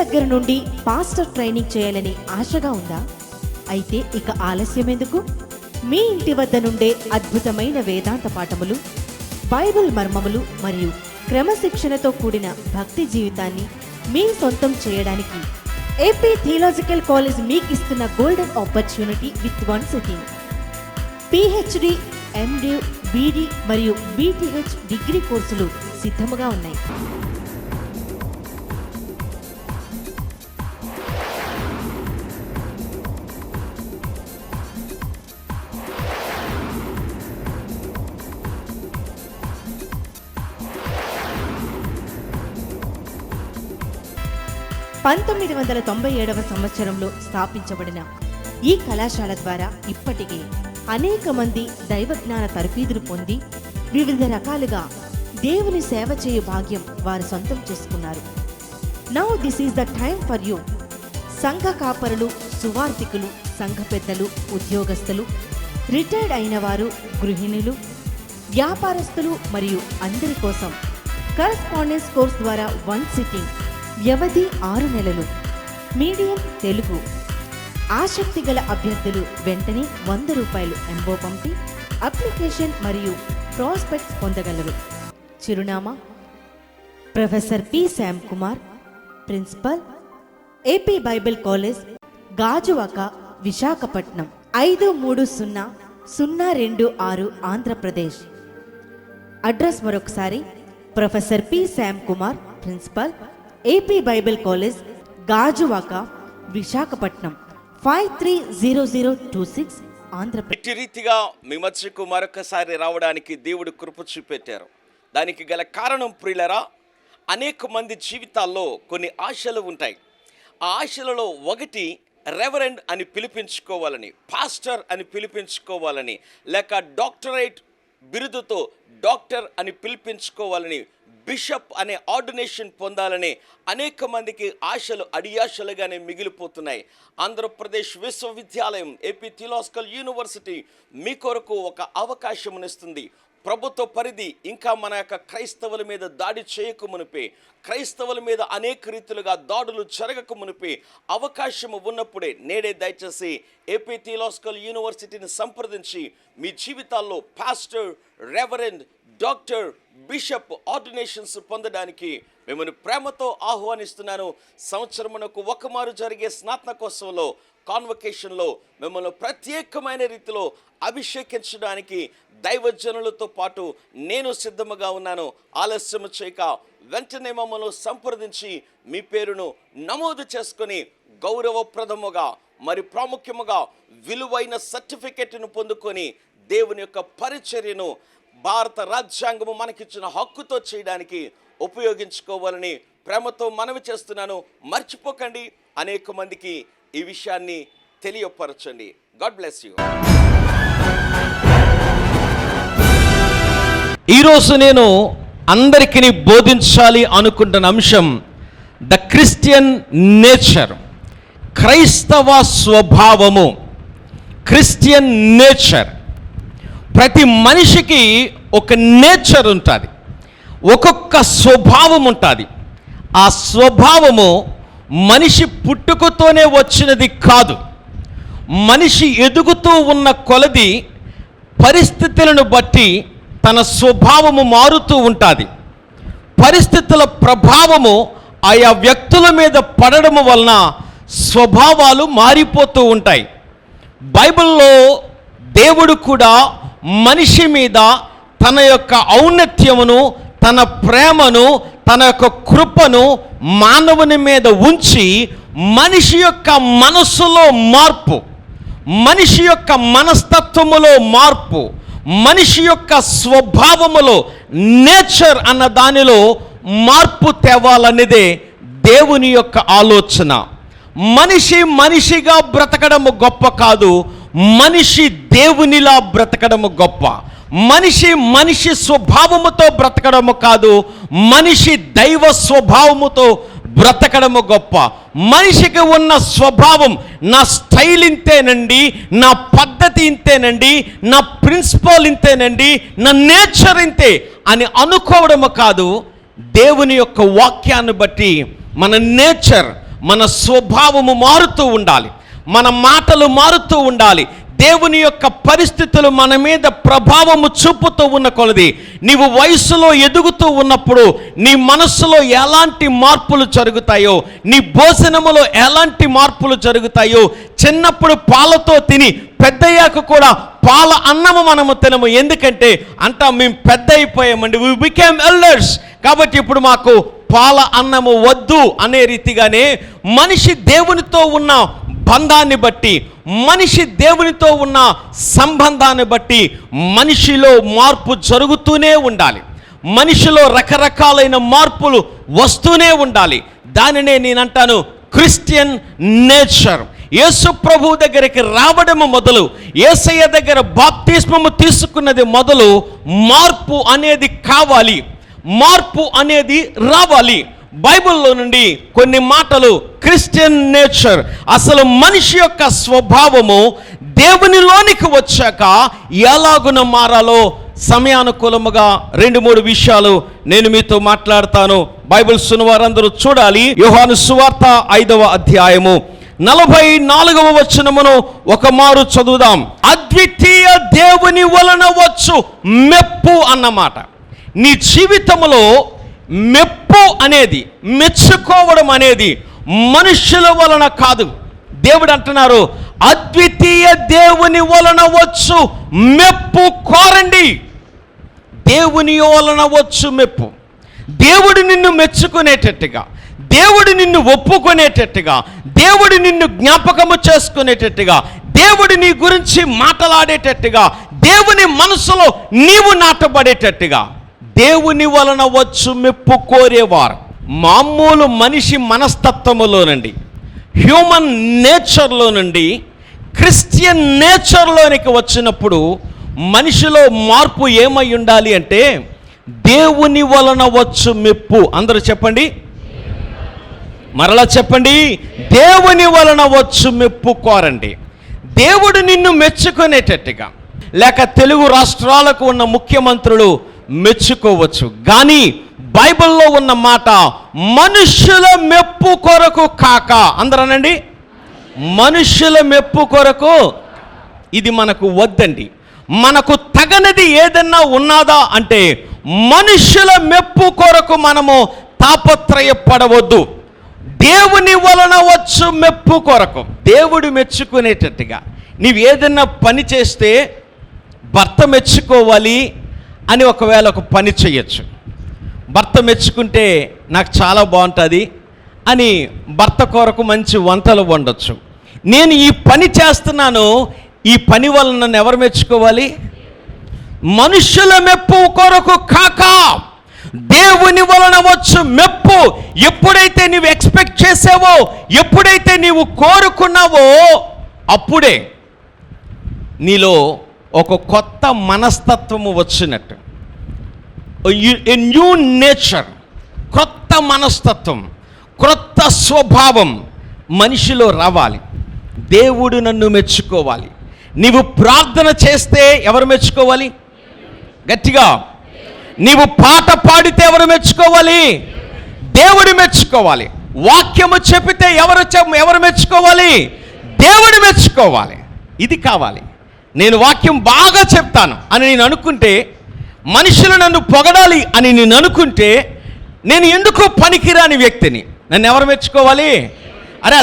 దగ్గర నుండి pastor training చేయాలని ఆశగా ఉందా? అయితే ఇక ఆలస్యం ఎందుకు? మీ ఇంటి వద్ద నుండే అద్భుతమైన వేదాంత పాఠములు బైబిల్ మర్మములు మరియు క్రమశిక్షణతో కూడిన భక్తి జీవితాన్ని మీ సొంతం చేయడానికి ఏపీ థియలాజికల్ కాలేజ్ మీకు ఇస్తున్న golden opportunity with one sitting. PhD MD BD మరియు బీటీహెచ్ డిగ్రీ కోర్సులు సిద్ధముగా ఉన్నాయి. పంతొమ్మిది వందల తొంభై ఏడవ సంవత్సరంలో స్థాపించబడిన ఈ కళాశాల ద్వారా ఇప్పటికే అనేక మంది దైవజ్ఞాన తరఫీదులు పొంది వివిధ రకాలుగా దేవుని సేవ చేయు భాగ్యం వారు సొంతం చేసుకున్నారు. Now this is the time for you సంఘ కాపరులు సువార్థికులు సంఘ పెద్దలు ఉద్యోగస్తులు రిటైర్డ్ అయిన వారు గృహిణులు వ్యాపారస్తులు మరియు అందరి కోసం కరస్పాండెన్స్ కోర్స్ ద్వారా వన్ సిట్టింగ్ వ్యవధి ఆరు నెలలు. మీడియం తెలుగు. ఆసక్తి గల అభ్యర్థులు వెంటనే వంద రూపాయలు ఎంబో పంపి అప్లికేషన్ మరియు ప్రాస్పెక్ట్స్ పొందగలరు. చిరునామా professor P. Shyam Kumar principal AP Bible college Gajuwaka Visakhapatnam. ఐదు మూడు సున్నా సున్నా రెండు ఆరు ఆంధ్రప్రదేశ్. అడ్రస్ మరొకసారి professor P. Shyam Kumar principal AP Bible college Gajuwaka Visakhapatnam. Five three zero zero two six Andhra Pradesh. రీతిగా మీ మధ్యకు మరొకసారి రావడానికి దేవుడు కృప చూపెట్టారు. దానికి గల కారణం ప్రియులరా అనేక మంది జీవితాల్లో కొన్ని ఆశలు ఉంటాయి. ఆ ఆశలలో ఒకటి రెవరెండ్ అని పిలిపించుకోవాలని పాస్టర్ అని పిలిపించుకోవాలని లేక డాక్టరేట్ బిరుదుతో డాక్టర్ అని పిలిపించుకోవాలని బిషప్ అనే ఆర్డినేషన్ పొందాలని అనేక మందికి ఆశలు అడియాశలుగానే మిగిలిపోతున్నాయి. ఆంధ్రప్రదేశ్ విశ్వవిద్యాలయం ఏపీ థిలాజికల్ యూనివర్సిటీ మీ కొరకు ఒక అవకాశమునిస్తుంది. ప్రభుత్వ పరిధి ఇంకా మన యొక్క క్రైస్తవుల మీద దాడి చేయక మునిపే క్రైస్తవుల మీద అనేక రీతులుగా దాడులు జరగక మునిపే అవకాశం ఉన్నప్పుడే నేడే దయచేసి ఏపీ థియలాజికల్ యూనివర్సిటీని సంప్రదించి మీ జీవితాల్లో pastor reverend doctor bishop ordinations పొందడానికి మిమ్మల్ని ప్రేమతో ఆహ్వానిస్తున్నాను. సంవత్సరమునకు ఒకమారు జరిగే స్నాతకోత్సవంలో కాన్వకేషన్లో మిమ్మల్ని ప్రత్యేకమైన రీతిలో అభిషేకించడానికి దైవజనులతో పాటు నేను సిద్ధముగా ఉన్నాను. ఆలస్యము చేయక వెంటనే మమ్మల్ని సంప్రదించి మీ పేరును నమోదు చేసుకొని గౌరవప్రదముగా మరి ప్రాముఖ్యముగా విలువైన సర్టిఫికెట్ను పొందుకొని దేవుని యొక్క పరిచర్యను భారత రాజ్యాంగము మనకిచ్చిన హక్కుతో చేయడానికి ఉపయోగించుకోవాలని ప్రేమతో మనవి చేస్తున్నాను. మర్చిపోకండి. అనేక మందికి ఈ విషయాన్ని తెలియపరచండి. గాడ్ బ్లెస్ యూ ఈరోజు నేను అందరికీ బోధించాలి అనుకుంటున్న అంశం ద క్రిస్టియన్ నేచర్ క్రైస్తవ స్వభావము. Christian nature. ప్రతి మనిషికి ఒక నేచర్ ఉంటుంది ఒక్కొక్క స్వభావం ఉంటుంది. ఆ స్వభావము మనిషి పుట్టుకతోనే వచ్చినది కాదు మనిషి ఎదుగుతూ ఉన్న కొలది పరిస్థితులను బట్టి తన స్వభావము మారుతూ ఉంటుంది. పరిస్థితుల ప్రభావము ఆయా వ్యక్తుల మీద పడడము వలన స్వభావాలు మారిపోతూ ఉంటాయి. బైబిల్లో దేవుడు కూడా మనిషి మీద తన యొక్క ఔన్నత్యమును తన ప్రేమను తన యొక్క కృపను మానవుని మీద ఉంచి మనిషి యొక్క మనస్సులో మార్పు మనిషి యొక్క మనస్తత్వములో మార్పు మనిషి యొక్క స్వభావములో నేచర్ అన్న దానిలో మార్పు తేవాలన్నదే దేవుని యొక్క ఆలోచన. మనిషి మనిషిగా బ్రతకడము గొప్ప కాదు మనిషి దేవునిలా బ్రతకడము గొప్ప. మనిషి మనిషి స్వభావముతో బ్రతకడము కాదు మనిషి దైవ స్వభావముతో బ్రతకడము గొప్ప. మనిషికి ఉన్న స్వభావం నా స్టైల్ ఇంతేనండి నా పద్ధతి ఇంతేనండి నా ప్రిన్సిపల్ ఇంతేనండి నా నేచర్ ఇంతే అని అనుకోవడము కాదు దేవుని యొక్క వాక్యాన్ని బట్టి మన నేచర్ మన స్వభావము మారుతూ ఉండాలి మన మాటలు మారుతూ ఉండాలి దేవుని యొక్క పరిస్థితులు మన మీద ప్రభావము చూపుతూ ఉన్న కొలది. నీవు వయసులో ఎదుగుతూ ఉన్నప్పుడు నీ మనస్సులో ఎలాంటి మార్పులు జరుగుతాయో నీ భోజనములో ఎలాంటి మార్పులు జరుగుతాయో చిన్నప్పుడు పాలతో తిని పెద్దయ్యాక కూడా పాల అన్నము మనము తినము. ఎందుకంటే అంటా మేము పెద్ద అయిపోయామండి వి బికేమ్ ఎల్డర్స్ కాబట్టి ఇప్పుడు మాకు పాల అన్నము వద్దు అనే రీతిగానే మనిషి దేవునితో ఉన్న బంధాన్ని బట్టి మనిషి దేవునితో ఉన్న సంబంధాన్ని బట్టి మనిషిలో మార్పు జరుగుతూనే ఉండాలి. మనిషిలో రకరకాలైన మార్పులు వస్తూనే ఉండాలి. దానినే నేనంటాను క్రిస్టియన్ నేచర్. యేసు ప్రభు దగ్గరికి రావడము మొదలు ఏసయ్య దగ్గర బాప్తిస్మము తీసుకున్నది మొదలు మార్పు అనేది కావాలి. మార్పు అనేది రావాలి. బైబిల్లో నుండి కొన్ని మాటలు క్రిస్టియన్ నేచర్ అసలు మనిషి యొక్క స్వభావము దేవునిలోనికి వచ్చాక ఎలాగున మారాలో సమయానుకూలముగా రెండు మూడు విషయాలు నేను మీతో మాట్లాడతాను. బైబిల్ సునవారందరూ చూడాలి. యోహాను సువార్త ఐదవ అధ్యాయము. నలభై నాలుగవ వచనమును ఒక మారు చదువుదాం. అద్వితీయ దేవుని వలన వచ్చు మెప్పు అన్నమాట. నీ జీవితంలో మెప్పు అనేది మెచ్చుకోవడం అనేది మనుషుల వలన కాదు. దేవుడు అంటున్నారు అద్వితీయ దేవుని వలన వచ్చు మెప్పు కోరండి. దేవుని వలన వచ్చు మెప్పు. దేవుడు నిన్ను మెచ్చుకునేటట్టుగా దేవుడు నిన్ను ఒప్పుకునేటట్టుగా దేవుడు నిన్ను జ్ఞాపకము చేసుకునేటట్టుగా దేవుడు నీ గురించి మాట్లాడేటట్టుగా దేవుని మనసులో నీవు నాటబడేటట్టుగా దేవుని వలన వచ్చు మెప్పు కోరేవారు. మామూలు మనిషి మనస్తత్వములో నుండి హ్యూమన్ నేచర్లో నుండి క్రిస్టియన్ నేచర్లోనికి వచ్చినప్పుడు మనిషిలో మార్పు ఏమై ఉండాలి అంటే దేవుని వలన వచ్చు మెప్పు. అందరూ చెప్పండి. మరలా చెప్పండి. దేవుని వలన వచ్చు మెప్పు కోరండి. దేవుడు నిన్ను మెచ్చుకునేటట్టుగా. లేక తెలుగు రాష్ట్రాలకు ఉన్న ముఖ్యమంత్రులు మెచ్చుకోవచ్చు. కానీ బైబిల్లో ఉన్న మాట మనుషుల మెప్పు కొరకు కాక. అందరనండి మనుషుల మెప్పు కొరకు ఇది మనకు వద్దండి. మనకు తగనది ఏదన్నా ఉన్నదా అంటే మనుషుల మెప్పు కొరకు మనము తాపత్రయపడవద్దు. దేవుని వలన వచ్చు మెప్పు కొరకు. దేవుడు మెచ్చుకునేటట్టుగా. నీవు ఏదన్నా పని చేస్తే భర్త మెచ్చుకోవాలి అని ఒకవేళ ఒక పని చేయొచ్చు. భర్త మెచ్చుకుంటే నాకు చాలా బాగుంటుంది అని భర్త కొరకు మంచి వంటలు వండొచ్చు. నేను ఈ పని చేస్తున్నాను ఈ పని వలన నన్ను ఎవరు మెచ్చుకోవాలి? మనుషుల మెప్పు కొరకు కాక దేవుని వలన వచ్చు మెప్పు. ఎప్పుడైతే నీవు ఎక్స్పెక్ట్ చేసావో ఎప్పుడైతే నీవు కోరుకున్నావో అప్పుడే నీలో ఒక కొత్త మనస్తత్వము వచ్చినట్టు. ఎ న్యూ నేచర్ క్రొత్త మనస్తత్వం క్రొత్త స్వభావం మనిషిలో రావాలి. దేవుడు నన్ను మెచ్చుకోవాలి. నీవు ప్రార్థన చేస్తే ఎవరు మెచ్చుకోవాలి? గట్టిగా. నీవు పాట పాడితే ఎవరు మెచ్చుకోవాలి? దేవుడు మెచ్చుకోవాలి. వాక్యము చెప్పితే ఎవరు చెప్- ఎవరు మెచ్చుకోవాలి? దేవుడు మెచ్చుకోవాలి. ఇది కావాలి. నేను వాక్యం బాగా చెప్తాను అని నేను అనుకుంటే మనుషులు నన్ను పొగడాలి అని నేను అనుకుంటే నేను ఎందుకు పనికిరాని వ్యక్తిని? నన్ను ఎవరు మెచ్చుకోవాలి? అరే ఆ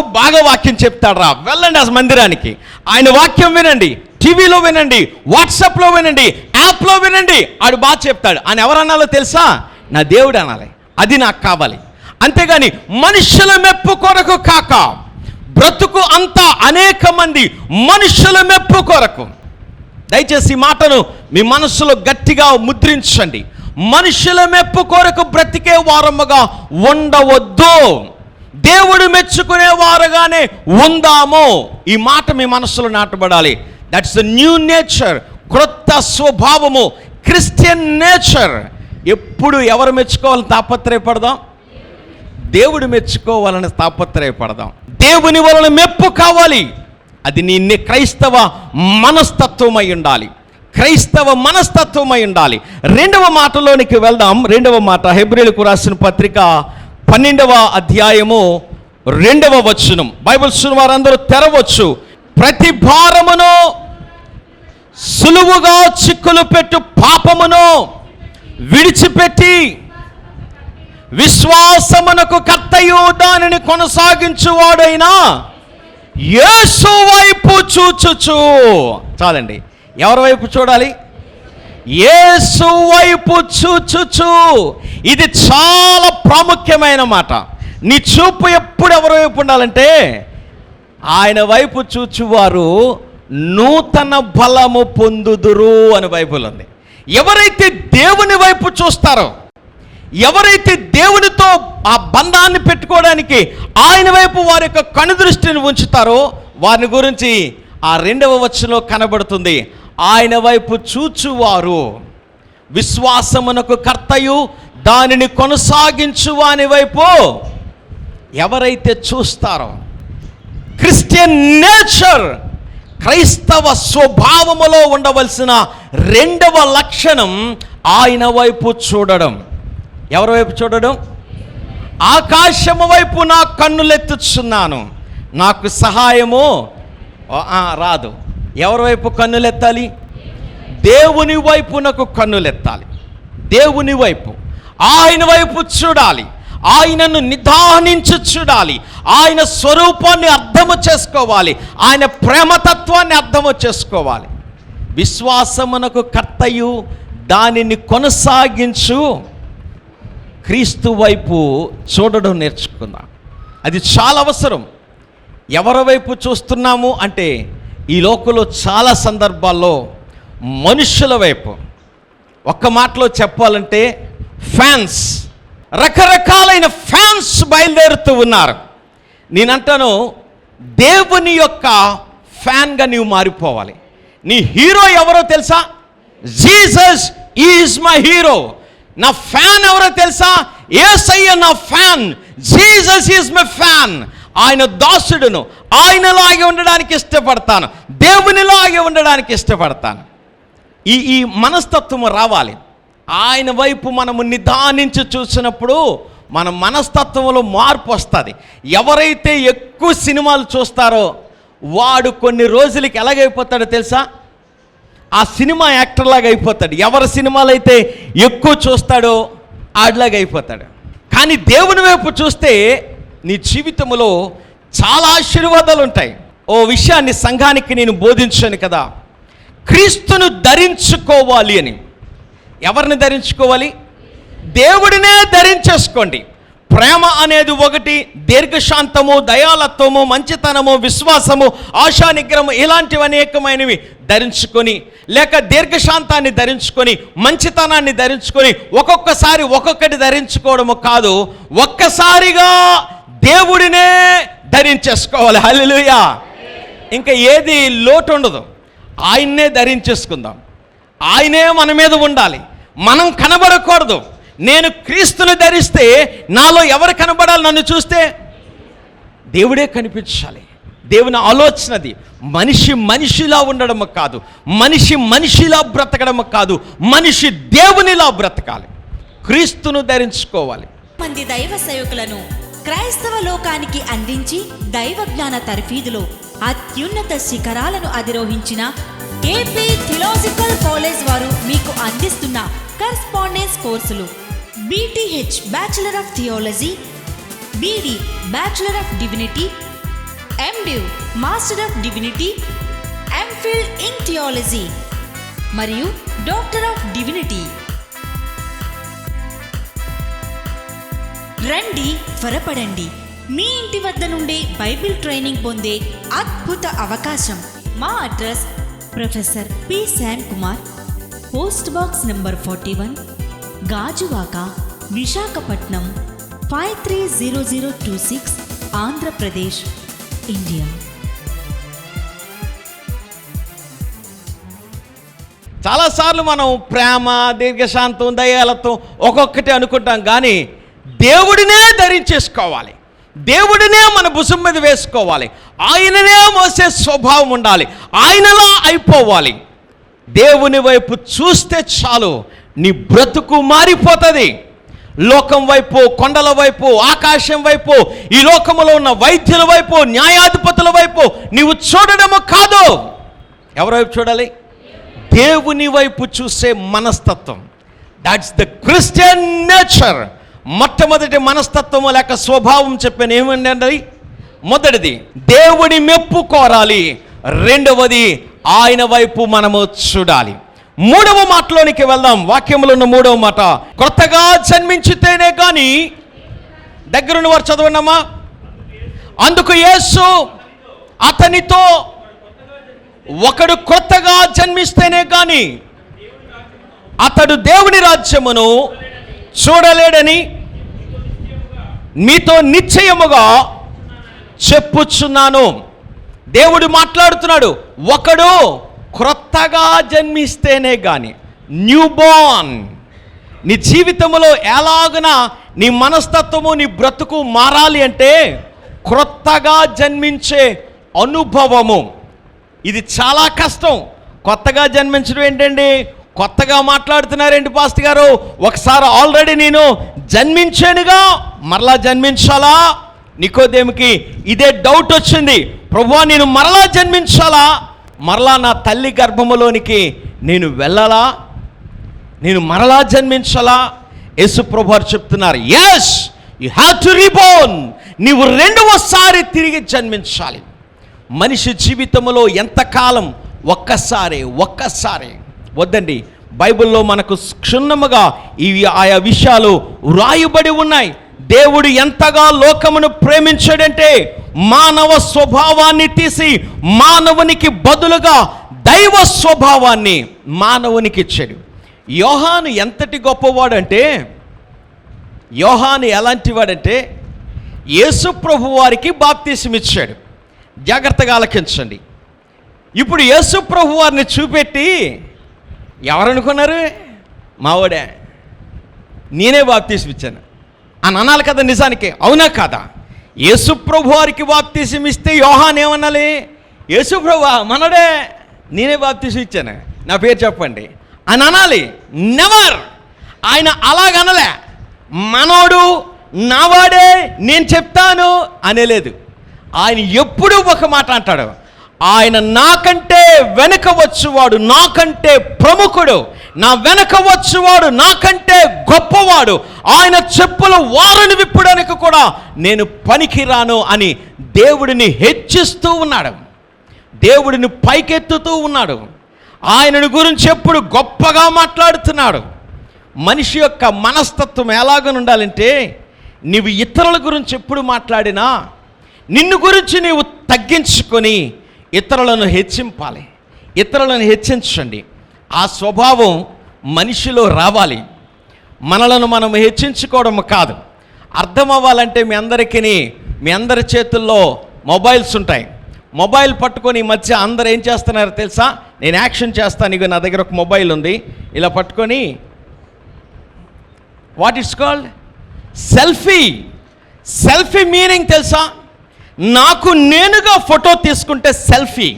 బాగా వాక్యం చెప్తాడు రా. వెళ్ళండి ఆ మందిరానికి. ఆయన వాక్యం వినండి. టీవీలో వినండి. వాట్సాప్లో వినండి. యాప్లో వినండి. ఆడు బాగా చెప్తాడు. ఆయన ఎవరు అనాలో తెలుసా? నా దేవుడు అనాలి. అది నాకు కావాలి. అంతేగాని మనుషుల మెప్పు కొరకు కాక బ్రతుకు అంతా అనేక మంది మనుషుల మెప్పు కొరకు. దయచేసి ఈ మాటను మీ మనస్సులో గట్టిగా ముద్రించండి. మనుషుల మెప్పు కొరకు బ్రతికే వారముగా ఉండవద్దు. దేవుడు మెచ్చుకునే వారుగానే ఉందాము. ఈ మాట మీ మనస్సులో నాటబడాలి. దట్స్ ద న్యూ నేచర్ క్రొత్త స్వభావము. క్రిస్టియన్ నేచర్ ఎప్పుడు ఎవరు మెచ్చుకోవాలని తాపత్రయపడదాం? దేవుడు మెచ్చుకోవాలని తాపత్రయపడదాం. దేవుని వలన మెప్పు కావాలి. అది నీ క్రైస్తవ మనస్తత్వమై ఉండాలి. క్రైస్తవ మనస్తత్వమై ఉండాలి. రెండవ మాటలోనికి వెళ్దాం. రెండవ మాట హెబ్రిలకు రాసిన పత్రిక పన్నెండవ అధ్యాయము రెండవ వచనం. బైబిల్ వారందరూ తెరవచ్చు. ప్రతి భారమును సులువుగా చిక్కులు పెట్టు పాపమును విడిచిపెట్టి విశ్వాసమునకు కర్తయు దానిని కొనసాగించువాడైనా యేసు వైపు చూచుచు. చాలండి. ఎవరి వైపు చూడాలి? యేసు వైపు చూచుచు. ఇది చాలా ప్రాముఖ్యమైన మాట. నీ చూపు ఎప్పుడు ఎవరి వైపు ఉండాలంటే ఆయన వైపు చూచువారు నూతన బలము పొందుదురు అని బైబిల్ ఉంది. ఎవరైతే దేవుని వైపు చూస్తారో ఎవరైతే దేవునితో ఆ బంధాన్ని పెట్టుకోవడానికి ఆయన వైపు వారి యొక్క కనుదృష్టిని ఉంచుతారో వారిని గురించి ఆ రెండవ వచ్చలో కనబడుతుంది. ఆయన వైపు చూచువారు. విశ్వాసమునకు కర్తయు దానిని కొనసాగించు వాని వైపు ఎవరైతే చూస్తారో. క్రిస్టియన్ నేచర్ క్రైస్తవ స్వభావములో ఉండవలసిన రెండవ లక్షణం ఆయన వైపు చూడడం. ఎవరి వైపు చూడడం? ఆకాశము వైపు నా కన్నులెత్తుచున్నాను. నాకు సహాయము? రాదు. ఎవరి వైపు కన్నులెత్తాలి? దేవుని వైపునకు కన్నులెత్తాలి. దేవుని వైపు. ఆయన వైపు చూడాలి. ఆయనను నిదానించి చూడాలి. ఆయన స్వరూపాన్ని అర్థము చేసుకోవాలి. ఆయన ప్రేమతత్వాన్ని అర్థము చేసుకోవాలి. విశ్వాసమునకు కర్తయు దానిని కొనసాగించు. క్రీస్తు వైపు చూడడం నేర్చుకుందాం. అది చాలా అవసరం. ఎవరి వైపు చూస్తున్నాము అంటే ఈ లోకంలో చాలా సందర్భాల్లో మనుషుల వైపు. ఒక్క మాటలో చెప్పాలంటే ఫ్యాన్స్ రకరకాలైన ఫ్యాన్స్ బయలుదేరుతూ ఉన్నారు. నేనంటాను దేవుని యొక్క ఫ్యాన్గా నీవు మారిపోవాలి. నీ హీరో ఎవరో తెలుసా? Jesus is my hero. నా ఫ్యాన్ ఎవరో తెలుసా? ఏసయ్య నా fan. Jesus is my fan. ఆయన దాసుడును. ఆయనలాగే ఉండడానికి ఇష్టపడతాను. దేవునిలాగే ఉండడానికి ఇష్టపడతాను. ఈ ఈ మనస్తత్వం రావాలి. ఆయన వైపు మనము నిదానించి చూసినప్పుడు మన మనస్తత్వంలో మార్పు వస్తుంది. ఎవరైతే ఎక్కువ సినిమాలు చూస్తారో వాడు కొన్ని రోజులకి ఎలాగైపోతాడో తెలుసా? ఆ సినిమా యాక్టర్ లాగా అయిపోతాడు. ఎవరి సినిమాలు అయితే ఎక్కువ చూస్తాడో ఆడిలాగా అయిపోతాడు. కానీ దేవుని వైపు చూస్తే నీ జీవితంలో చాలా ఆశీర్వాదాలు ఉంటాయి. ఓ విషయాన్ని సంఘానికి నేను బోధించాను కదా. క్రీస్తును ధరించుకోవాలి అని. ఎవరిని ధరించుకోవాలి? దేవుడినే ధరించేసుకోండి. ప్రేమ అనేది ఒకటి దీర్ఘశాంతము దయాలత్వము మంచితనము విశ్వాసము ఆశా నిగ్రహము ఇలాంటివి అనేకమైనవి ధరించుకొని లేక దీర్ఘశాంతాన్ని ధరించుకొని మంచితనాన్ని ధరించుకొని ఒక్కొక్కసారి ఒక్కొక్కటి ధరించుకోవడము కాదు ఒక్కసారిగా దేవుడినే ధరించేసుకోవాలి. హల్లెలూయా. ఇంకా ఏది లోటు ఉండదు. ఆయన్నే ధరించేసుకుందాం. ఆయనే మన మీద ఉండాలి. మనం కనబడకూడదు. నేను క్రీస్తుని ధరిస్తే నాలో ఎవరు కనబడాలి నన్ను చూస్తే? దేవుడే కనిపించాలి. దేవుని ఆలోచనది మనిషి మనిషిలా ఉండడం కాదు. మనిషి మనిషిలా బ్రతకడం కాదు. మనిషి దేవునిలా బ్రతకాలి. క్రీస్తును ధరించుకోవాలి. మంది దైవ సేవకులను క్రైస్తవ లోకానికి అందించి దైవ జ్ఞాన తర్ఫీదులో అత్యున్నత శిఖరాలను అధిరోహించిన ఏపీ థిలాజికల్ కాలేజ్ వారు మీకు అందిస్తున్న కరస్పాండెన్స్ కోర్సులు. BTh bachelor of theology BD bachelor of divinity MDiv master of divinity MPhil in theology మరియు డాక్టర్ ఆఫ్ డివినిటీ రండి త్వరపడండి. మీ ఇంటి వద్ద నుండి బైబిల్ ట్రైనింగ్ పొందే అద్భుత అవకాశం. మా address professor P. Shyam Kumar post box number forty one Gajuwaka Visakhapatnam five three zero zero two six Andhra Pradesh India. చాలాసార్లు మనం ప్రేమ దీర్ఘశాంతం దయాలత్వం ఒక్కొక్కటి అనుకుంటాం కానీ దేవుడినే ధరించేసుకోవాలి. దేవుడినే మన భుజం మీద వేసుకోవాలి. ఆయననే మోసే స్వభావం ఉండాలి. ఆయనలా అయిపోవాలి. దేవుని వైపు చూస్తే చాలు. నీ బ్రతుకు మారిపోతుంది. లోకం వైపు కొండల వైపు ఆకాశం వైపు ఈ లోకములో ఉన్న వైద్యుల వైపు న్యాయాధిపతుల వైపు నీవు చూడడము కాదు. ఎవరైపు చూడాలి? దేవుని వైపు చూసే మనస్తత్వం. దాట్స్ ద క్రిస్టియన్ నేచర్ మొట్టమొదటి మనస్తత్వము లేక స్వభావం చెప్పాను ఏమండి? మొదటిది దేవుని మెప్పు కోరాలి. రెండవది ఆయన వైపు మనము చూడాలి. మూడవ మాటలోనికి వెళ్దాం. వాక్యములో ఉన్న మూడవ మాట. కొత్తగా జన్మించితేనే కానీ దగ్గరున్న వారు చదవండమ్మా. అందుకు యేసు అతనితో ఒకడు కొత్తగా జన్మిస్తేనే కానీ అతడు దేవుని రాజ్యమును చూడలేడని మీతో నిశ్చయముగా చెప్పుచున్నాను. దేవుడు మాట్లాడుతున్నాడు. ఒకడు క్రొత్తగా జన్మిస్తేనే కానీ న్యూ బోర్న్ నీ జీవితంలో ఎలాగునా నీ మనస్తత్వము నీ బ్రతుకు మారాలి అంటే క్రొత్తగా జన్మించే అనుభవము. ఇది చాలా కష్టం. కొత్తగా జన్మించడం ఏంటండి? కొత్తగా మాట్లాడుతున్నారేంటి పాస్ట్ గారు? ఒకసారి ఆల్రెడీ నేను జన్మించానుగా మరలా జన్మించాలా? నికోదేమికి ఇదే డౌట్ వచ్చింది. ప్రభు నేను మరలా జన్మించాలా? మరలా నా తల్లి గర్భములోనికి నేను వెళ్ళాలా? నేను మరలా జన్మించాలా? యేసు చెప్తున్నారు yes you have to reborn నీవు రెండవసారి తిరిగి జన్మించాలి. మనిషి జీవితంలో ఎంతకాలం? ఒక్కసారి ఒక్కసారి. వద్దండి బైబిల్లో మనకు క్షుణ్ణముగా ఇవి ఆయా విషయాలు వ్రాయబడి ఉన్నాయి. దేవుడు ఎంతగా లోకమును ప్రేమించాడంటే మానవ స్వభావాన్ని తీసి మానవునికి బదులుగా దైవ స్వభావాన్ని మానవునికి ఇచ్చాడు. యోహాను ఎంతటి గొప్పవాడంటే యోహాను ఎలాంటి వాడంటే యేసు వారికి బాప్తీసం ఇచ్చాడు. జాగ్రత్తగా ఆలకించండి. ఇప్పుడు యేసుప్రభు వారిని చూపెట్టి ఎవరనుకున్నారు? మావాడే. నేనే బాప్తీసం ఇచ్చాను. అని అనాలి కదా నిజానికి. అవునా కాదా? యేసుప్రభు వారికి బాప్తీసం ఇస్తే యోహాన్ ఏమనాలి? యేసుప్రభు మనడే నేనే బాప్తీసం ఇచ్చాను. నా పేరు చెప్పండి. అని అనాలి. నెవర్ ఆయన అలాగనలే మనోడు నావాడే నేను చెప్తాను అనేలేదు ఆయన ఎప్పుడూ ఒక మాట అంటాడు. ఆయన నాకంటే వెనక వచ్చువాడు నాకంటే ప్రముఖుడు. నా వెనక వచ్చేవాడు నాకంటే గొప్పవాడు. ఆయన చెప్పులు వారిని విప్పడానికి కూడా నేను పనికిరాను అని దేవుడిని హెచ్చిస్తూ ఉన్నాడు. దేవుడిని పైకెత్తుతూ ఉన్నాడు. ఆయనను గురించి ఎప్పుడు గొప్పగా మాట్లాడుతున్నాడు. మనిషి యొక్క మనస్తత్వం ఎలాగనుండాలంటే నీవు ఇతరుల గురించి ఎప్పుడు మాట్లాడినా నిన్ను గురించి నీవు తగ్గించుకొని ఇతరులను హెచ్చింపాలి. ఇతరులను హెచ్చించండి. ఆ స్వభావం మనిషిలో రావాలి. మనలను మనం హెచ్చించుకోవడం కాదు. అర్థం అవ్వాలంటే మీ అందరికీ మీ అందరి చేతుల్లో మొబైల్స్ ఉంటాయి. మొబైల్ పట్టుకొని ఈ మధ్య అందరు ఏం చేస్తున్నారో తెలుసా? నేను యాక్షన్ చేస్తాను. ఇక నా దగ్గర ఒక మొబైల్ ఉంది. ఇలా పట్టుకొని what it's called selfie. Selfie meaning తెలుసా? నాకు నేనుగా ఫోటో తీసుకుంటే సెల్ఫీ.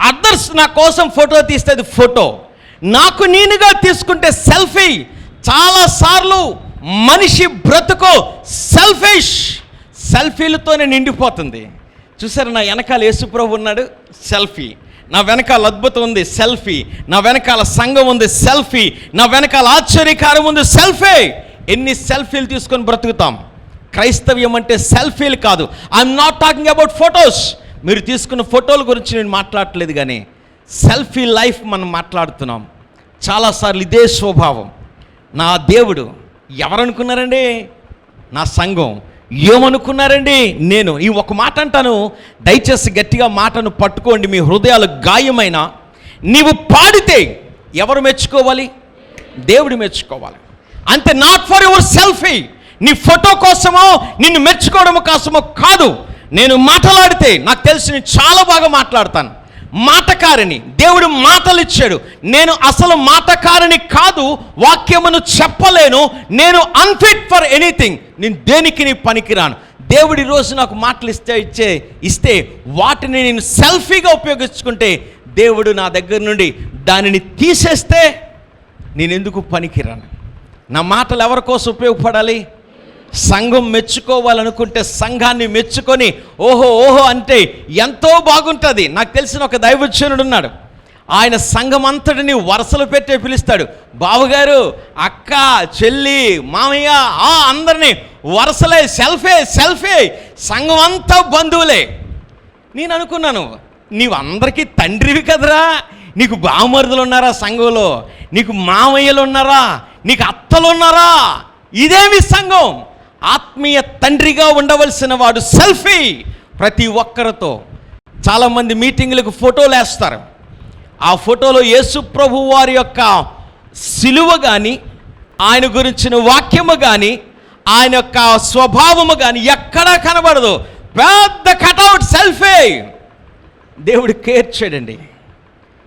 అదర్స్ నా కోసం ఫోటో తీస్తే అది ఫోటో నాకు నేనుగా తీసుకుంటే సెల్ఫీ చాలాసార్లు మనిషి బ్రతుకు సెల్ఫిష్ సెల్ఫీలతోనే నిండిపోతుంది. చూసారు నా వెనకాల యేసుప్రభు ఉన్నాడు? సెల్ఫీ నా వెనకాల అద్భుతం ఉంది సెల్ఫీ నా వెనకాల సంఘం ఉంది సెల్ఫీ నా వెనకాల ఆశ్చర్యకారం ఉంది సెల్ఫీ ఎన్ని సెల్ఫీలు తీసుకొని బ్రతుకుతాం? క్రైస్తవ్యం అంటే సెల్ఫీలు కాదు. I'm not talking about photos మీరు తీసుకున్న ఫోటోల గురించి నేను మాట్లాడట్లేదు కానీ సెల్ఫీ లైఫ్ మనం మాట్లాడుతున్నాం. చాలాసార్లు ఇదే స్వభావం. నా దేవుడు ఎవరనుకున్నారండి? నా సంఘం. ఏమనుకున్నారండి? నేను ఈ ఒక మాట అంటాను. దయచేసి గట్టిగా మాటను పట్టుకోండి. మీ హృదయాలు గాయమైన నీవు పాడితే ఎవరు మెచ్చుకోవాలి? దేవుడు మెచ్చుకోవాలి. అంతే నాట్ ఫర్ యువర్ సెల్ఫీ నీ ఫోటో కోసమో నిన్ను మెచ్చుకోవడం కోసమో కాదు. నేను మాట్లాడితే నాకు తెలిసి నేను చాలా బాగా మాట్లాడతాను. మాటకారిని దేవుడు మాటలు ఇచ్చాడు. నేను అసలు మాటకారిని కాదు వాక్యమును చెప్పలేను. నేను అన్ఫిట్ ఫర్ ఎనీథింగ్ నేను దేనికి నీ పనికిరాను? దేవుడి రోజు నాకు మాటలు ఇస్తే ఇచ్చే ఇస్తే వాటిని నేను సెల్ఫీగా ఉపయోగించుకుంటే దేవుడు నా దగ్గర నుండి దానిని తీసేస్తే నేను ఎందుకు పనికిరాను? నా మాటలు ఎవరి కోసం ఉపయోగపడాలి? సంఘం మెచ్చుకోవాలనుకుంటే సంఘాన్ని మెచ్చుకొని ఓహో ఓహో అంటే ఎంతో బాగుంటుంది. నాకు తెలిసిన ఒక దైవజనుడు ఉన్నాడు. ఆయన సంఘం అంతటిని వరుసలు పెట్టే పిలుస్తాడు. బావగారు అక్క చెల్లి మామయ్య ఆ అందరినీ వరుసలే సెల్ఫే సెల్ఫే సంఘం అంతా బంధువులే. నేను అనుకున్నాను నీవందరికీ తండ్రివి కదరా? నీకు బామరుదులు ఉన్నారా సంఘంలో? నీకు మామయ్యలు ఉన్నారా? నీకు అత్తలు ఉన్నారా? ఇదేమి సంఘం? ఆత్మీయ తండ్రిగా ఉండవలసిన వాడు సెల్ఫీ ప్రతి ఒక్కరితో. చాలామంది మీటింగులకు ఫోటోలు వేస్తారు. ఆ ఫోటోలో యేసు ప్రభు వారి యొక్క సిలువ కానీ ఆయన గురించిన వాక్యము కానీ ఆయన యొక్క స్వభావము కానీ ఎక్కడా కనబడదు. పెద్ద కటౌట్ సెల్ఫీ దేవుడు కేర్ యోహాన్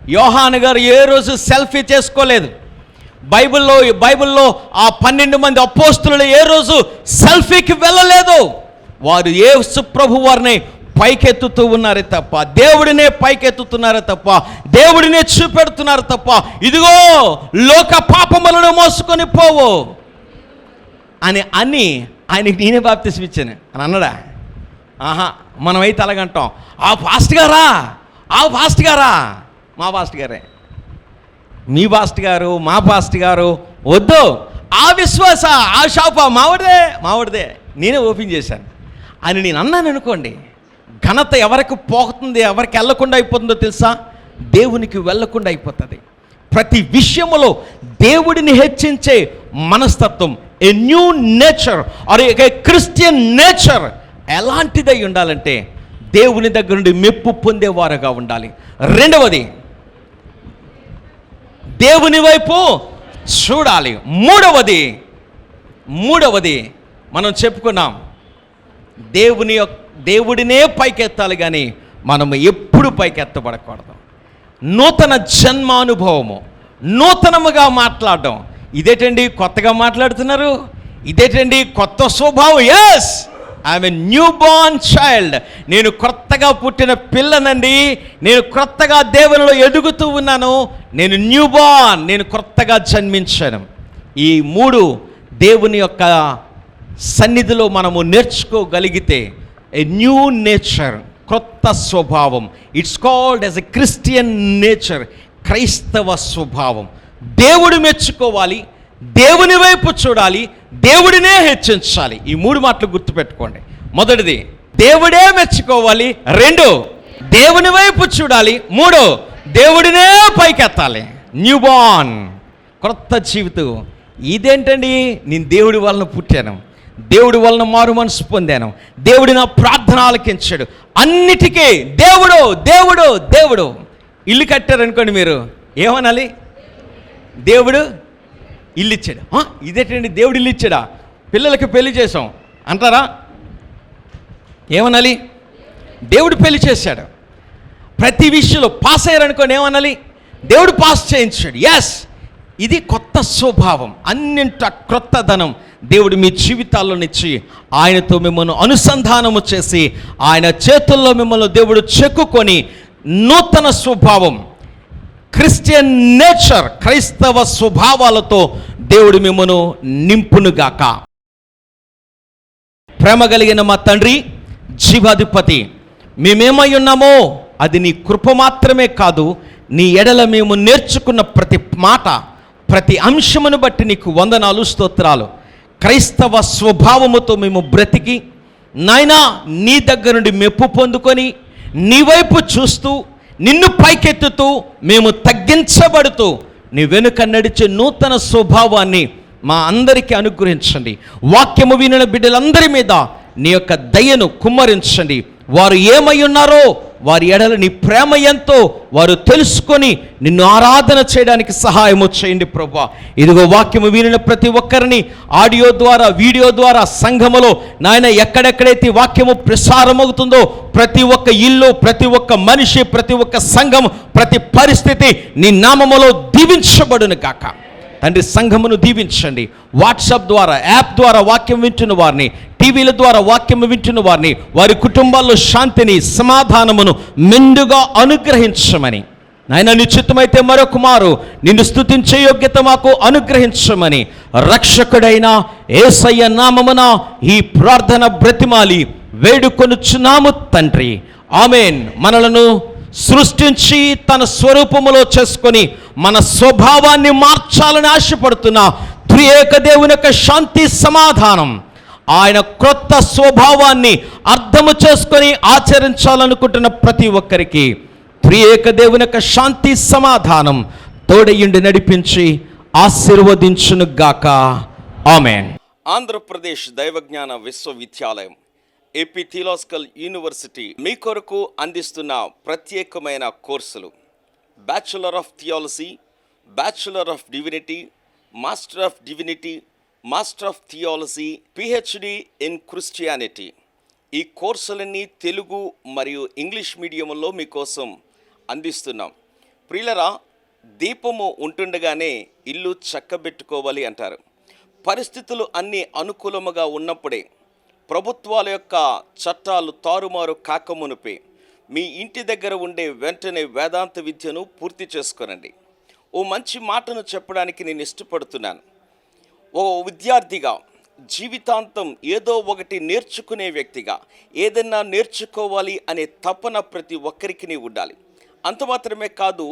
యోహాను గారు ఏ రోజు సెల్ఫీ చేసుకోలేదు. బైబిల్లో బైబిల్లో ఆ పన్నెండు మంది అపోస్తులు ఏ రోజు సెల్ఫీకి వెళ్ళలేదు. వారు ఏ ప్రభు వారిని పైకెత్తుతూ ఉన్నారే తప్ప దేవుడినే పైకెత్తుతున్నారే తప్ప దేవుడినే చూపెడుతున్నారు తప్ప ఇదిగో లోక పాపములను మోసుకొని పోవు అని అని ఆయనకి నేనే బాప్తిసం ఇచ్చాను. అని అన్నాడా? ఆహా మనమైతే అలాగంటాం. ఆ ఫాస్ట్ గారా? ఆ ఫాస్ట్ గారా? మా ఫాస్ట్ గారే. మీ పాస్ట్ గారు మా పాస్ట్ గారు వద్దు. ఆ విశ్వాస ఆ షాపా మావిడదే మావిడదే. నేనే ఓపెన్ చేశాను. అని నేను అన్నాను అనుకోండి ఘనత ఎవరికి పోతుంది ఎవరికి వెళ్ళకుండా అయిపోతుందో తెలుసా? దేవునికి వెళ్ళకుండా అయిపోతుంది. ప్రతి విషయములో దేవుడిని హెచ్చించే మనస్తత్వం a new nature or a Christian nature ఎలాంటిదై ఉండాలంటే దేవుని దగ్గర నుండి మెప్పు పొందేవారుగా ఉండాలి. రెండవది దేవుని వైపు చూడాలి. మూడవది మూడవది మనం చెప్పుకున్నాం. దేవుని యొక్క దేవుడినే పైకెత్తాలి కానీ మనం ఎప్పుడు పైకెత్తబడకూడదు. నూతన జన్మానుభవము నూతనముగా మాట్లాడడం. ఇదేటండి కొత్తగా మాట్లాడుతున్నారు? ఇదేటండి కొత్త స్వభావం? Yes I'm new born child నేను కొత్తగా పుట్టిన పిల్లనండి. నేను కొత్తగా దేవునిలో ఎదుగుతూ ఉన్నాను. నేను న్యూ బార్న్ నేను కొత్తగా జన్మించాను. ఈ మూడు దేవుని యొక్క సన్నిధిలో మనము నేర్చుకోగలిగితే ఏ న్యూ నేచర్ క్రొత్త స్వభావం. It's called as a Christian nature క్రైస్తవ స్వభావం. దేవుడు మెచ్చుకోవాలి. దేవుని వైపు చూడాలి దేవుడినే హెచ్చించాలి. ఈ మూడు మాటలు గుర్తుపెట్టుకోండి. మొదటిది దేవుడే మెచ్చుకోవాలి. రెండు దేవుని వైపు చూడాలి. మూడు దేవుడినే పైకెత్తాలి. న్యూ బార్న్ క్రొత్త జీవితం. ఇదేంటండి? నేను దేవుడి వలన పుట్టాను. దేవుడి వలన మారు మనసు పొందాను. దేవుడి నా ప్రార్థన ఆలకించాడు అన్నిటికీ దేవుడు దేవుడు దేవుడు. ఇల్లు కట్టారనుకోండి మీరు. ఏమనాలి? దేవుడు ఇల్లు ఇచ్చాడు ఇదేటండి దేవుడు ఇల్లు ఇచ్చాడా పిల్లలకి పెళ్ళి చేసాం అంటారా? ఏమనాలి? దేవుడు పెళ్ళి చేశాడు. ప్రతి విషయంలో పాస్ అయ్యారనుకోని ఏమనాలి? దేవుడు పాస్ చేయించాడు. ఎస్ ఇది కొత్త స్వభావం. అన్నింట క్రొత్త ధనం దేవుడు మీ జీవితాల్లో నిచ్చి ఆయనతో మిమ్మల్ని అనుసంధానము చేసి ఆయన చేతుల్లో మిమ్మల్ని దేవుడు చెక్కుకొని నూతన స్వభావం క్రిస్టియన్ నేచర్ క్రైస్తవ స్వభావాలతో దేవుడు మిమ్మను నింపునుగాక. ప్రేమ కలిగిన మా తండ్రి జీవాధిపతి మేమేమై ఉన్నామో అది నీ కృప మాత్రమే కాదు నీ ఎడల మేము నేర్చుకున్న ప్రతి మాట ప్రతి అంశమును బట్టి నీకు వందనాలు స్తోత్రాలు. క్రైస్తవ స్వభావముతో మేము బ్రతికి నాయనా నీ దగ్గర నుండి మెప్పు పొందుకొని నీ వైపు చూస్తూ నిన్ను పైకెత్తుతూ మేము తగ్గించబడుతూ నీ వెనుక నడిచే నూతన స్వభావాన్ని మా అందరికీ అనుగ్రహించండి. వాక్యము వినిన బిడ్డలందరి మీద నీ యొక్క దయను కుమ్మరించండి. వారు ఏమై ఉన్నారో వారి ఎడల నీ ప్రేమ ఎంతో వారు తెలుసుకొని నిన్ను ఆరాధన చేయడానికి సహాయము చేయండి ప్రభా. ఇదిగో వాక్యము వినిన ప్రతి ఒక్కరిని ఆడియో ద్వారా వీడియో ద్వారా సంఘములో నాయన ఎక్కడెక్కడైతే వాక్యము ప్రసారమవుతుందో ప్రతి ఒక్క ఇల్లు ప్రతి ఒక్క మనిషి ప్రతి ఒక్క సంఘం ప్రతి పరిస్థితి నీ నామములో దీవించబడును కాక తండ్రి సంఘమును దీవించండి. వాట్సాప్ ద్వారా యాప్ ద్వారా వాక్యం వింటున్న వారిని టీవీల ద్వారా వాక్యం వింటున్న వారిని వారి కుటుంబాల్లో శాంతిని సమాధానమును మెండుగా అనుగ్రహించమని. నాయన నిశ్చితమైతే మరొక మారు నిన్ను స్థుతించే యోగ్యత మాకు అనుగ్రహించమని. రక్షకుడైన ఏసయ్య నామమున ఈ ప్రార్థన బ్రతిమాలి. వేడుకొనుచున్నాము తండ్రి. ఆమెన్. మనలను సృష్టించి తన స్వరూపములో చేసుకొని మన స్వభావాన్ని మార్చాలని ఆశపడుతున్న త్రియేక దేవుని యొక్క శాంతి సమాధానం. ఆయన క్రొత్త స్వభావాన్ని అర్థము చేసుకొని ఆచరించాలనుకుంటున్న ప్రతి ఒక్కరికి త్రియేక దేవుని యొక్క శాంతి సమాధానం తోడయుండి నడిపించి ఆశీర్వదించును గాక ఆమెన్. ఆంధ్రప్రదేశ్ దైవజ్ఞాన విశ్వవిద్యాలయం ఏపీ థియలాజికల్ యూనివర్సిటీ మీ కొరకు అందిస్తున్న ప్రత్యేకమైన కోర్సులు. Bachelor of theology bachelor of divinity master of divinity master of theology PhD in Christianity ఈ కోర్సులన్నీ తెలుగు మరియు ఇంగ్లీష్ మీడియంలో మీకోసం అందిస్తున్నాం. ప్రియులరా దీపము ఉంటుండగానే ఇల్లు చక్కబెట్టుకోవాలి అంటారు. పరిస్థితులు అన్నీ అనుకూలముగా ఉన్నప్పుడే ప్రభుత్వాల యొక్క చట్టాలు తారుమారు కాకమునిపే మీ ఇంటి దగ్గర ఉండే వెంటనే వేదాంత విద్యను పూర్తి చేసుకోనండి. ఓ మంచి మాటను చెప్పడానికి నేను ఇష్టపడుతున్నాను. ఓ విద్యార్థిగా జీవితాంతం ఏదో ఒకటి నేర్చుకునే వ్యక్తిగా ఏదైనా నేర్చుకోవాలి అనే తపన ప్రతి ఒక్కరికి ఉండాలి. అంత మాత్రమే కాదు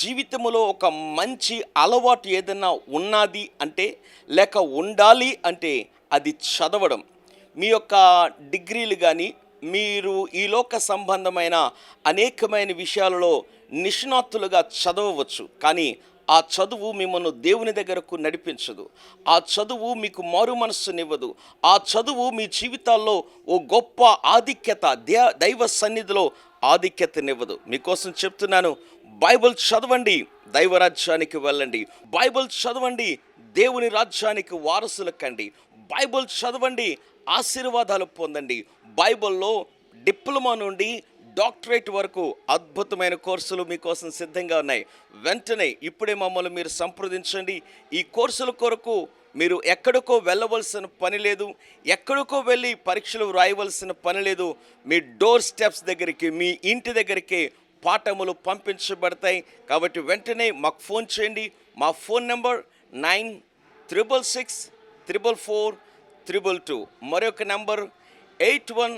జీవితంలో ఒక మంచి అలవాటు ఏదైనా ఉన్నది అంటే లేక ఉండాలి అంటే అది చదవడం. మీ యొక్క డిగ్రీలు కానీ మీరు ఈ లోక సంబంధమైన అనేకమైన విషయాలలో నిష్ణాతులుగా చదవవచ్చు. కానీ ఆ చదువు మిమ్మల్ని దేవుని దగ్గరకు నడిపించదు. ఆ చదువు మీకు మారు మనస్సునివ్వదు. ఆ చదువు మీ జీవితాల్లో ఓ గొప్ప ఆధిక్యత దే దైవ సన్నిధిలో ఆధిక్యతనివ్వదు. మీకోసం చెప్తున్నాను బైబిల్ చదవండి దైవరాజ్యానికి వెళ్ళండి. బైబిల్ చదవండి దేవుని రాజ్యానికి వారసులు కండి బైబిల్ చదవండి ఆశీర్వాదాలు పొందండి. బైబిల్లో డిప్లొమా నుండి డాక్టరేట్ వరకు అద్భుతమైన కోర్సులు మీకోసం సిద్ధంగా ఉన్నాయి. వెంటనే ఇప్పుడే మమ్మల్ని మీరు సంప్రదించండి. ఈ కోర్సుల కొరకు మీరు ఎక్కడికో వెళ్ళవలసిన పని లేదు. ఎక్కడికో వెళ్ళి పరీక్షలు వ్రాయవలసిన పని లేదు. మీ డోర్ స్టెప్స్ దగ్గరికి మీ ఇంటి దగ్గరికి పాఠములు పంపించబడతాయి. కాబట్టి వెంటనే మాకు ఫోన్ చేయండి. మా phone number nine triple six triple four triple two మరొక number eight one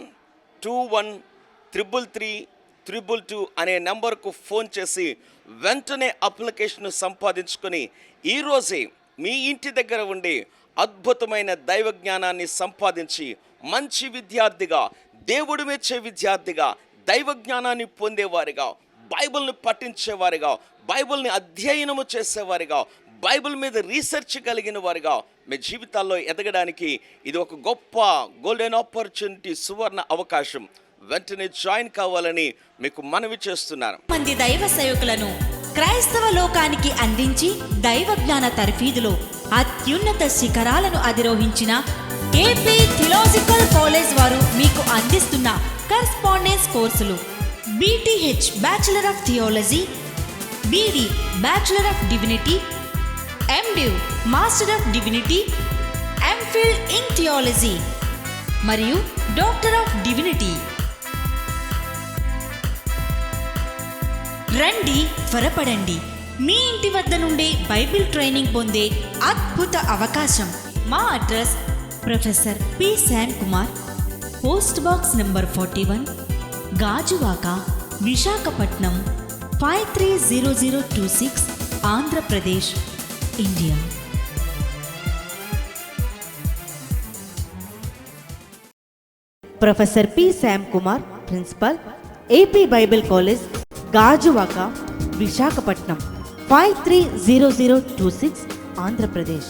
two one triple three triple two అనే నెంబర్కు ఫోన్ చేసి వెంటనే అప్లికేషన్ సంపాదించుకొని ఈరోజే మీ ఇంటి దగ్గర ఉండి అద్భుతమైన దైవ జ్ఞానాన్ని సంపాదించి మంచి విద్యార్థిగా దేవుడు మెచ్చే విద్యార్థిగా దైవ జ్ఞానాన్ని పొందేవారిగా బైబిల్ని పఠించేవారిగా బైబిల్ని అధ్యయనము చేసేవారిగా బైబిల్ మీద రీసెర్చ్ కలిగిన వారిగా మీ జీవితాల్లో ఎదగడానికి ఇది ఒక గొప్ప గోల్డెన్ ఆపర్చునిటీ సువర్ణ అవకాశం. వెంటనే జాయిన్ కావాలని మీకు మనవి చేస్తున్నాను. మంది దైవ సేవకులను క్రైస్తవ లోకానికి అందించి దైవ జ్ఞాన తర్ఫీదులో అత్యున్నత శిఖరాలను అధిరోహించిన ఏపీ థియోలాజికల్ కాలేజ్ వారు మీకు అందిస్తున్న కరస్పాండెన్స్ కోర్సులు BTh bachelor of theology BD bachelor of divinity MDiv master of divinity MPhil in theology మరియు డాక్టర్ ఆఫ్ డివినిటీ రండి త్వరపడండి. మీ ఇంటి వద్ద నుండి బైబిల్ ట్రైనింగ్ పొందే అద్భుత అవకాశం. మా address professor P. Shyam Kumar post box number forty one Gajuwaka Visakhapatnam five three zero zero two six Andhra Pradesh. India professor P Shyam Kumar principal AP Bible college Gajuwaka Visakhapatnam five three zero zero two six Andhra Pradesh